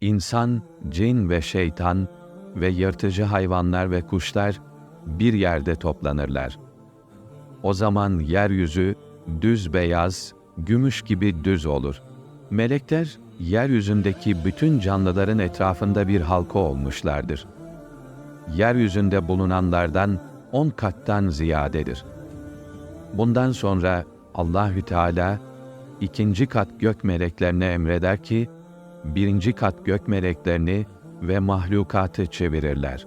insan, cin ve şeytan ve yırtıcı hayvanlar ve kuşlar bir yerde toplanırlar. O zaman yeryüzü düz beyaz, gümüş gibi düz olur. Melekler yeryüzündeki bütün canlıların etrafında bir halka olmuşlardır. Yeryüzünde bulunanlardan on kattan ziyadedir. Bundan sonra Allahü Teala ikinci kat gök meleklerine emreder ki birinci kat gök meleklerini ve mahlukatı çevirirler.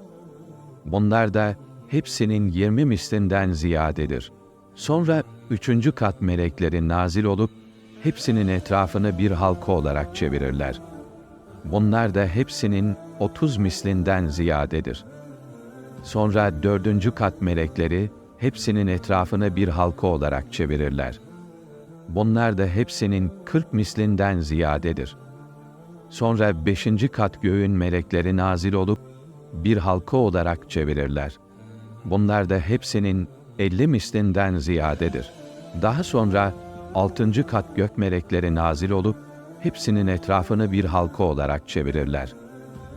Bunlar da hepsinin yirmi mislinden ziyadedir. Sonra üçüncü kat melekleri nazil olup, hepsinin etrafını bir halka olarak çevirirler. Bunlar da hepsinin otuz mislinden ziyadedir. Sonra dördüncü kat melekleri, hepsinin etrafını bir halka olarak çevirirler. Bunlar da hepsinin kırk mislinden ziyadedir.'' Sonra beşinci kat göğün melekleri nazil olup, bir halka olarak çevirirler. Bunlar da hepsinin elli mislinden ziyadedir. Daha sonra altıncı kat gök melekleri nazil olup, hepsinin etrafını bir halka olarak çevirirler.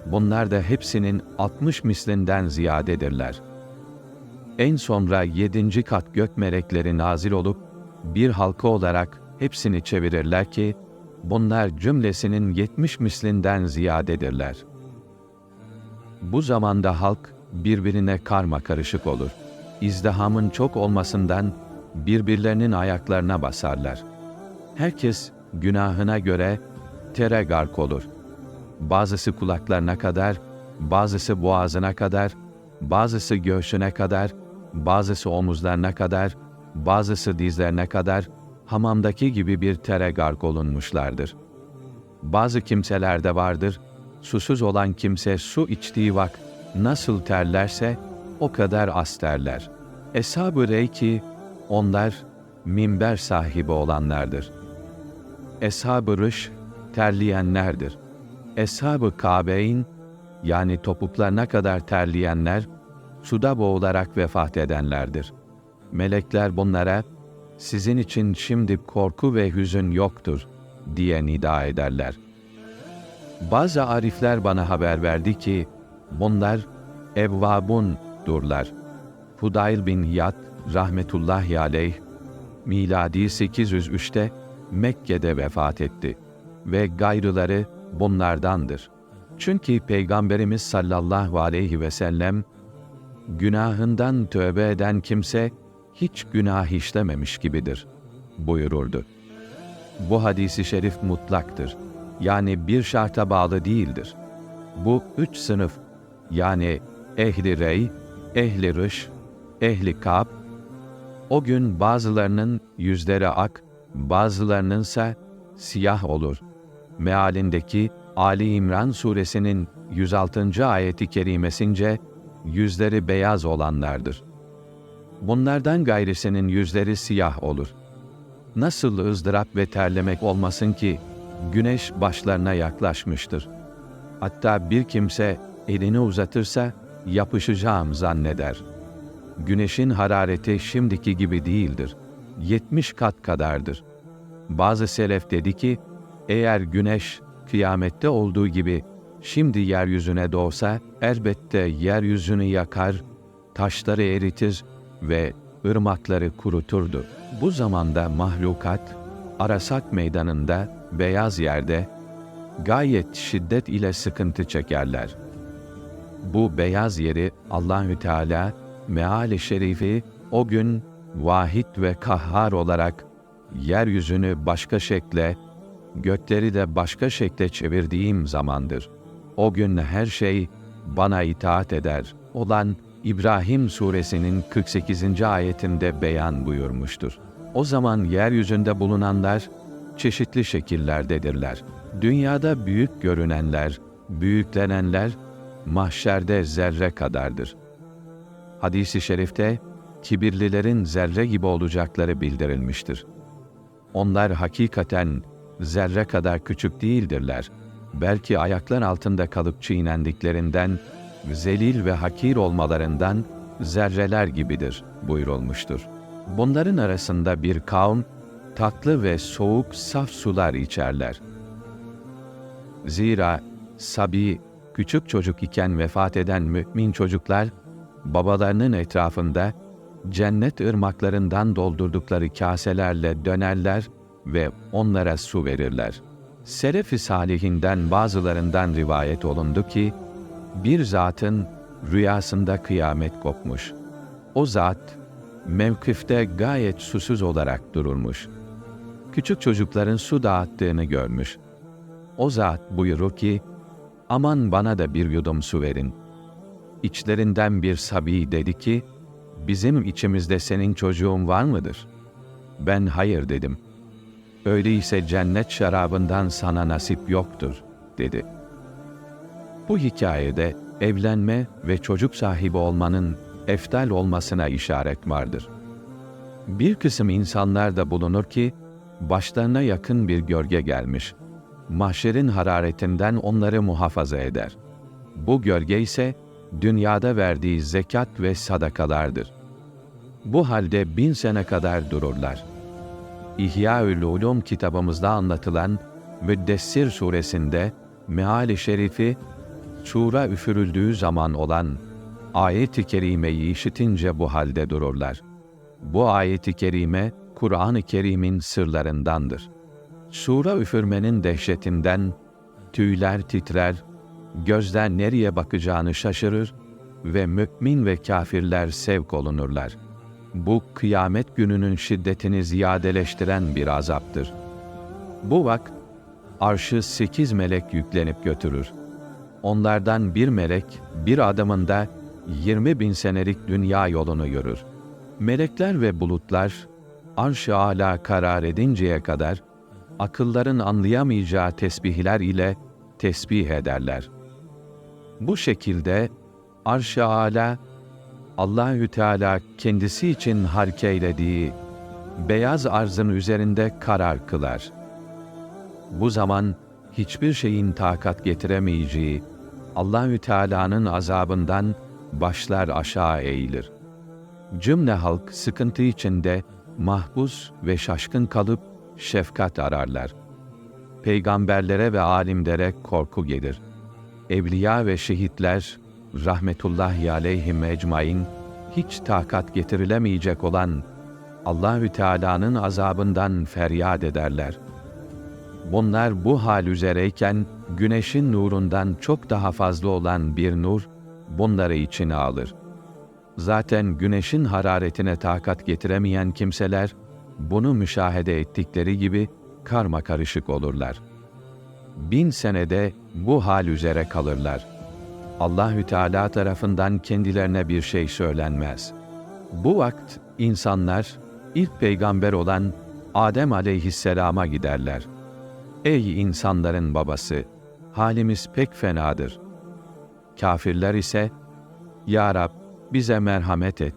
Bunlar da hepsinin altmış mislinden ziyadedirler. En sonra yedinci kat gök melekleri nazil olup, bir halka olarak hepsini çevirirler ki, bunlar cümlesinin yetmiş mislinden ziyadedirler. Bu zamanda halk birbirine karma karışık olur. İzdihamın çok olmasından birbirlerinin ayaklarına basarlar. Herkes günahına göre tere gark olur. Bazısı kulaklarına kadar, bazısı boğazına kadar, bazısı göğsüne kadar, bazısı omuzlarına kadar, bazısı dizlerine kadar, hamamdaki gibi bir tere gark olunmuşlardır. Bazı kimselerde vardır, susuz olan kimse su içtiği vak nasıl terlerse o kadar az terler. Eshab-ı Reyki, onlar minber sahibi olanlardır. Eshab-ı Rış, terleyenlerdir. Eshab-ı Kabeyn, yani topuklarına kadar terleyenler, suda boğularak vefat edenlerdir. Melekler bunlara, sizin için şimdi korku ve hüzün yoktur diye nida ederler. Bazı arifler bana haber verdi ki bunlar evvabun durlar. Hudayl bin Hiyad rahmetullahi aleyh miladi 803'te Mekke'de vefat etti ve gayrıları bunlardandır. Çünkü Peygamberimiz sallallahu aleyhi ve sellem günahından tövbe eden kimse hiç günah işlememiş gibidir buyururdu. Bu hadisi şerif mutlaktır. Yani bir şarta bağlı değildir. Bu üç sınıf yani ehli rey, ehli rış, ehli kab, o gün bazılarının yüzleri ak, bazılarının ise siyah olur. Mealindeki Ali İmran suresinin 106. ayeti kerimesince yüzleri beyaz olanlardır.'' Bunlardan gayrisinin yüzleri siyah olur. Nasıl ızdırap ve terlemek olmasın ki, güneş başlarına yaklaşmıştır. Hatta bir kimse elini uzatırsa, yapışacağım zanneder. Güneşin harareti şimdiki gibi değildir. 70 kat kadardır. Bazı selef dedi ki, eğer güneş kıyamette olduğu gibi şimdi yeryüzüne doğsa, elbette yeryüzünü yakar, taşları eritir, ve ırmakları kuruturdu. Bu zamanda mahlukat, Arasak meydanında, beyaz yerde, gayet şiddet ile sıkıntı çekerler. Bu beyaz yeri Allahü Teala meali şerifi o gün vahid ve kahhar olarak yeryüzünü başka şekle, gökleri de başka şekle çevirdiğim zamandır. O gün her şey bana itaat eder olan İbrahim suresinin 48. ayetinde beyan buyurmuştur. O zaman yeryüzünde bulunanlar çeşitli şekillerdedirler. Dünyada büyük görünenler, büyüklenenler mahşerde zerre kadardır. Hadis-i şerifte kibirlilerin zerre gibi olacakları bildirilmiştir. Onlar hakikaten zerre kadar küçük değildirler. Belki ayaklar altında kalıp çiğnendiklerinden zelil ve hakir olmalarından zerreler gibidir buyurulmuştur. Bunların arasında bir kavm, tatlı ve soğuk saf sular içerler. Zira Sabi, küçük çocuk iken vefat eden mümin çocuklar, babalarının etrafında cennet ırmaklarından doldurdukları kaselerle dönerler ve onlara su verirler. Selef-i salihinden bazılarından rivayet olundu ki, bir zatın rüyasında kıyamet kopmuş. O zat, mevkifte gayet susuz olarak dururmuş. Küçük çocukların su dağıttığını görmüş. O zat buyurur ki, aman bana da bir yudum su verin. İçlerinden bir sabi dedi ki, bizim içimizde senin çocuğun var mıdır? Ben hayır dedim. Öyleyse cennet şarabından sana nasip yoktur, dedi. Bu hikayede evlenme ve çocuk sahibi olmanın eftal olmasına işaret vardır. Bir kısım insanlar da bulunur ki, başlarına yakın bir gölge gelmiş. Mahşerin hararetinden onları muhafaza eder. Bu gölge ise, dünyada verdiği zekat ve sadakalardır. Bu halde bin sene kadar dururlar. İhya-ül Ulum kitabımızda anlatılan Müddessir suresinde meali şerifi çura üfürüldüğü zaman olan ayet-i kerimeyi işitince bu halde dururlar. Bu ayet-i kerime Kur'an-ı Kerim'in sırlarındandır. Sura üfürmenin dehşetinden tüyler titrer, gözler nereye bakacağını şaşırır ve mümin ve kafirler sevk olunurlar. Bu kıyamet gününün şiddetini ziyadeleştiren bir azaptır. Bu vakt arşı sekiz melek yüklenip götürür. Onlardan bir melek bir adamında 20 bin senelik dünya yolunu yürür. Melekler ve bulutlar arş-ı âlâ karar edinceye kadar akılların anlayamayacağı tesbihler ile tesbih ederler. Bu şekilde arş-ı âlâ Allahü Teala kendisi için hark eylediği beyaz arzın üzerinde karar kılar. Bu zaman hiçbir şeyin takat getiremeyeceği Allahü Teala'nın azabından başlar aşağı eğilir. Cümle halk sıkıntı içinde mahpus ve şaşkın kalıp şefkat ararlar. Peygamberlere ve alimlere korku gelir. Evliya ve şehitler rahmetullahi aleyhim ecmain hiç takat getirilemeyecek olan Allahü Teala'nın azabından feryat ederler. Bunlar bu hal üzereyken güneşin nurundan çok daha fazla olan bir nur bunları içine alır. Zaten güneşin hararetine takat getiremeyen kimseler bunu müşahede ettikleri gibi karma karışık olurlar. Bin senede bu hal üzere kalırlar. Allahü Teala tarafından kendilerine bir şey söylenmez. Bu vakt insanlar ilk peygamber olan Adem aleyhisselama giderler. Ey insanların babası, halimiz pek fenadır. Kafirler ise, Ya Rab bize merhamet et,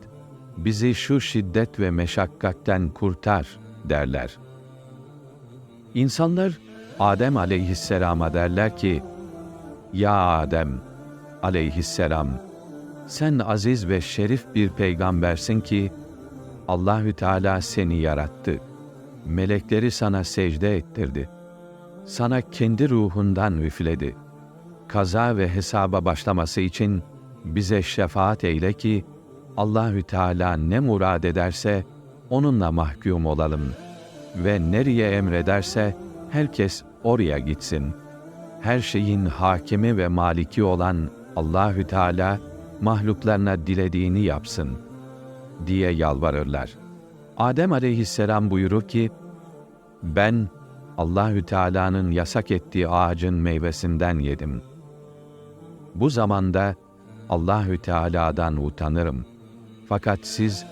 bizi şu şiddet ve meşakkatten kurtar derler. İnsanlar Adem aleyhisselama derler ki, Ya Adem aleyhisselam, sen aziz ve şerif bir peygambersin ki, Allahü Teala seni yarattı. Melekleri sana secde ettirdi. Sana kendi ruhundan üfledi. Kaza ve hesaba başlaması için bize şefaat eyle ki Allahü Teala ne murad ederse onunla mahkum olalım ve nereye emrederse herkes oraya gitsin. Her şeyin hakimi ve maliki olan Allahü Teala mahluklarına dilediğini yapsın diye yalvarırlar. Adem aleyhisselam buyurur ki, ben Allahü Teala'nın yasak ettiği ağacın meyvesinden yedim. Bu zamanda Allahü Teala'dan utanırım. Fakat siz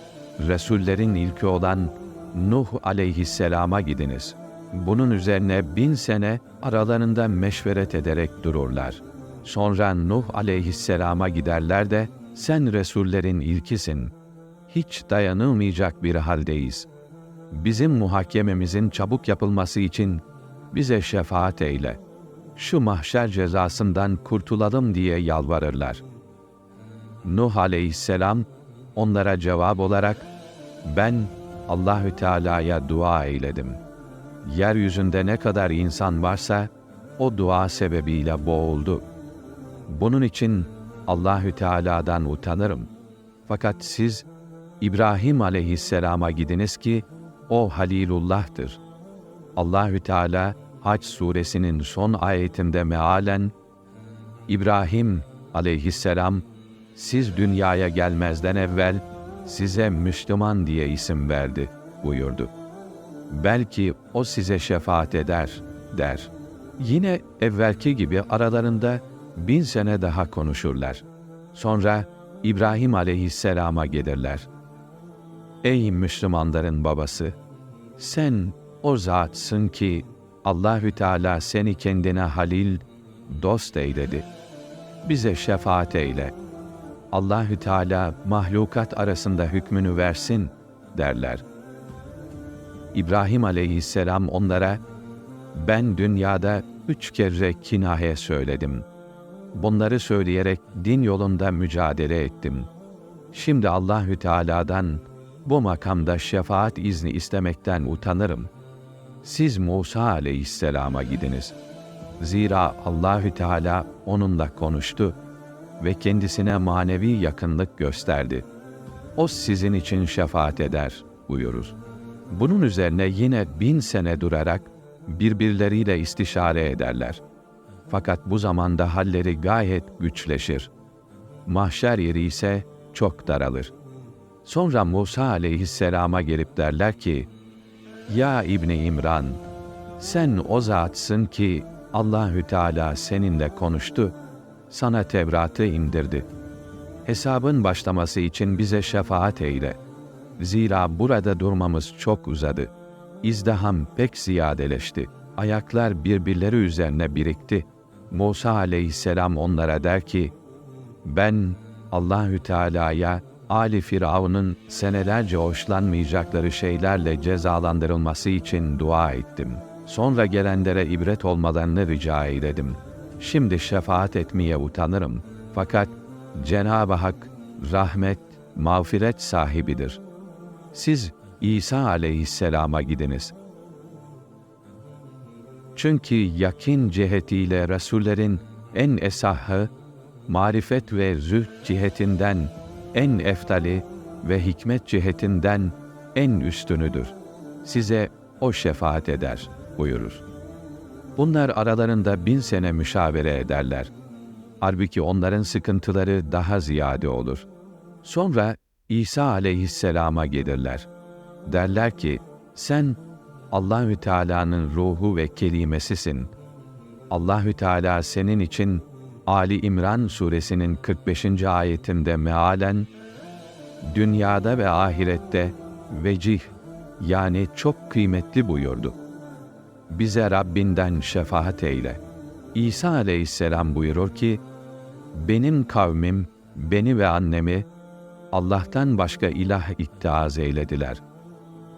Resullerin ilki olan Nuh aleyhisselama gidiniz. Bunun üzerine bin sene aralarında meşveret ederek dururlar. Sonra Nuh aleyhisselama giderler de, sen Resullerin ilkisin. Hiç dayanılmayacak bir haldeyiz. Bizim muhakememizin çabuk yapılması için bize şefaat eyle. Şu mahşer cezasından kurtulalım diye yalvarırlar. Nuh aleyhisselam onlara cevap olarak ben Allahü Teala'ya dua eyledim. Yeryüzünde ne kadar insan varsa o dua sebebiyle boğuldu. Bunun için Allahü Teala'dan utanırım. Fakat siz İbrahim aleyhisselama gidiniz ki o Halilullah'tır. Allahü Teala Hac suresinin son ayetinde mealen İbrahim aleyhisselam siz dünyaya gelmezden evvel size Müslüman diye isim verdi buyurdu. Belki o size şefaat eder der. Yine evvelki gibi aralarında bin sene daha konuşurlar. Sonra İbrahim aleyhisselama gelirler. Ey Müslümanların babası! Sen o zatsın ki Allahü Teala seni kendine halil, dost eyledi. Bize şefaat eyle. Allahü Teala mahlukat arasında hükmünü versin derler. İbrahim aleyhisselam onlara, ben dünyada üç kere kinahe söyledim. Bunları söyleyerek din yolunda mücadele ettim. Şimdi Allahü Teala'dan bu makamda şefaat izni istemekten utanırım. Siz Musa aleyhisselama gidiniz. Zira Allahü Teala onunla konuştu ve kendisine manevi yakınlık gösterdi. O sizin için şefaat eder buyurur. Bunun üzerine yine bin sene durarak birbirleriyle istişare ederler. Fakat bu zamanda halleri gayet güçleşir. Mahşer yeri ise çok daralır. Sonra Musa aleyhisselama gelip derler ki, Ya İbni İmran, sen o zatsın ki Allahü Teala seninle konuştu, sana Tevrat'ı indirdi. Hesabın başlaması için bize şefaat eyle. Zira burada durmamız çok uzadı. İzdiham pek ziyadeleşti. Ayaklar birbirleri üzerine birikti. Musa aleyhisselam onlara der ki, ben Allahü Teala'ya Ali Firavun'un senelerce hoşlanmayacakları şeylerle cezalandırılması için dua ettim. Sonra gelenlere ibret olmalarını rica eyledim. Şimdi şefaat etmeye utanırım. Fakat Cenab-ı Hak rahmet, mağfiret sahibidir. Siz İsa aleyhisselama gidiniz. Çünkü yakin cihetiyle Resullerin en esahı, marifet ve zühd cihetinden en eftali ve hikmet cihetinden en üstünüdür. Size o şefaat eder buyurur. Bunlar aralarında bin sene müşavere ederler. Halbuki onların sıkıntıları daha ziyade olur. Sonra İsa aleyhisselama gelirler. Derler ki, sen Allahü Teala'nın ruhu ve kelimesisin. Allahü Teala senin için Ali İmran suresinin 45. ayetinde mealen dünyada ve ahirette vecih yani çok kıymetli buyurdu. Bize Rabbinden şefaat eyle. İsa aleyhisselam buyurur ki, benim kavmim, beni ve annemi Allah'tan başka ilah ittiaz eylediler.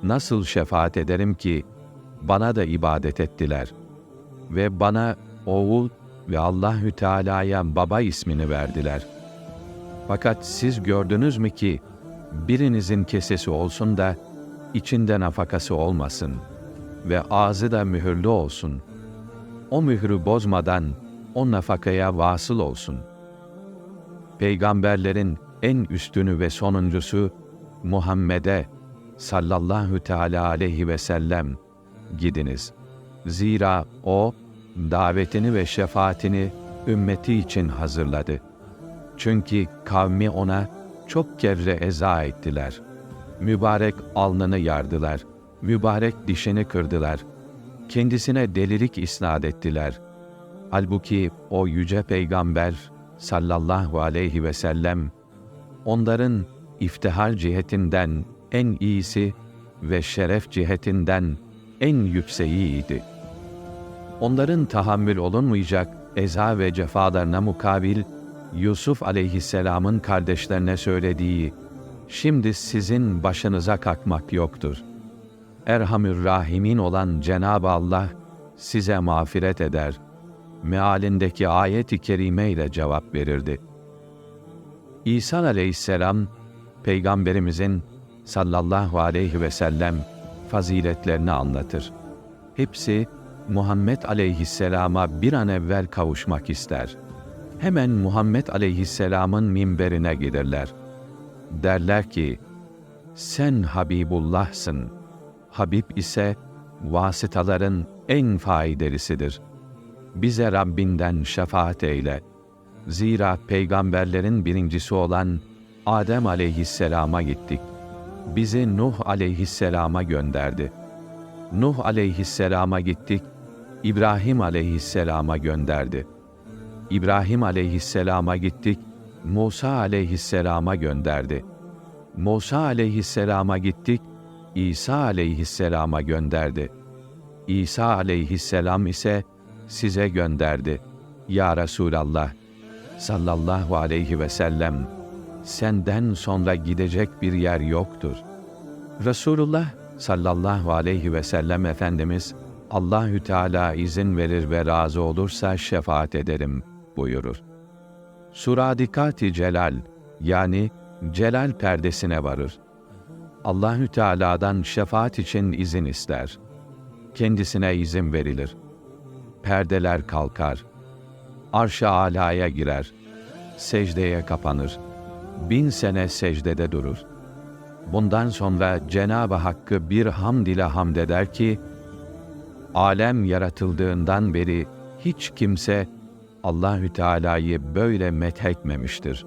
Nasıl şefaat ederim ki, bana da ibadet ettiler ve bana oğul ve Allahü Teala'ya baba ismini verdiler. Fakat siz gördünüz mü ki birinizin kesesi olsun da içinde nafakası olmasın ve ağzı da mühürlü olsun. O mührü bozmadan o nafakaya vasıl olsun. Peygamberlerin en üstünü ve sonuncusu Muhammed'e sallallahu teala aleyhi ve sellem gidiniz. Zira o davetini ve şefaatini ümmeti için hazırladı. Çünkü kavmi ona çok kere eza ettiler. Mübarek alnını yardılar. Mübarek dişini kırdılar. Kendisine delilik isnat ettiler. Halbuki o yüce peygamber sallallahu aleyhi ve sellem onların iftihar cihetinden en iyisi ve şeref cihetinden en yükseğiydi. Onların tahammül olunmayacak eza ve cefalarına mukabil, Yusuf aleyhisselamın kardeşlerine söylediği, şimdi sizin başınıza kalkmak yoktur. Erhamür Rahimin olan Cenab-ı Allah size mağfiret eder. Mealindeki ayet-i kerime ile cevap verirdi. İsa aleyhisselam, Peygamberimizin sallallahu aleyhi ve sellem faziletlerini anlatır. Hepsi Muhammed aleyhisselama bir an evvel kavuşmak ister. Hemen Muhammed aleyhisselamın minberine gelirler. Derler ki, sen Habibullah'sın. Habib ise vasıtaların en faydelisidir. Bize Rabbinden şefaat eyle. Zira peygamberlerin birincisi olan Adem aleyhisselama gittik. Bizi Nuh aleyhisselama gönderdi. Nuh aleyhisselama gittik. İbrahim aleyhisselama gönderdi. İbrahim aleyhisselama gittik. Musa aleyhisselama gönderdi. Musa aleyhisselama gittik. İsa aleyhisselama gönderdi. İsa aleyhisselam ise size gönderdi. Ya Resulallah sallallahu aleyhi ve sellem senden sonra gidecek bir yer yoktur. Resulullah sallallahu aleyhi ve sellem Efendimiz Allahü Teala izin verir ve razı olursa şefaat ederim buyurur. Suradikati Celal yani Celal perdesine varır. Allahü Teala'dan şefaat için izin ister. Kendisine izin verilir. Perdeler kalkar. Arş-ı alaya girer. Secdeye kapanır. Bin sene secdede durur. Bundan sonra Cenab-ı Hakk'ı bir hamd ile hamd eder ki, alem yaratıldığından beri hiç kimse Allahü Teala'yı böyle methetmemiştir.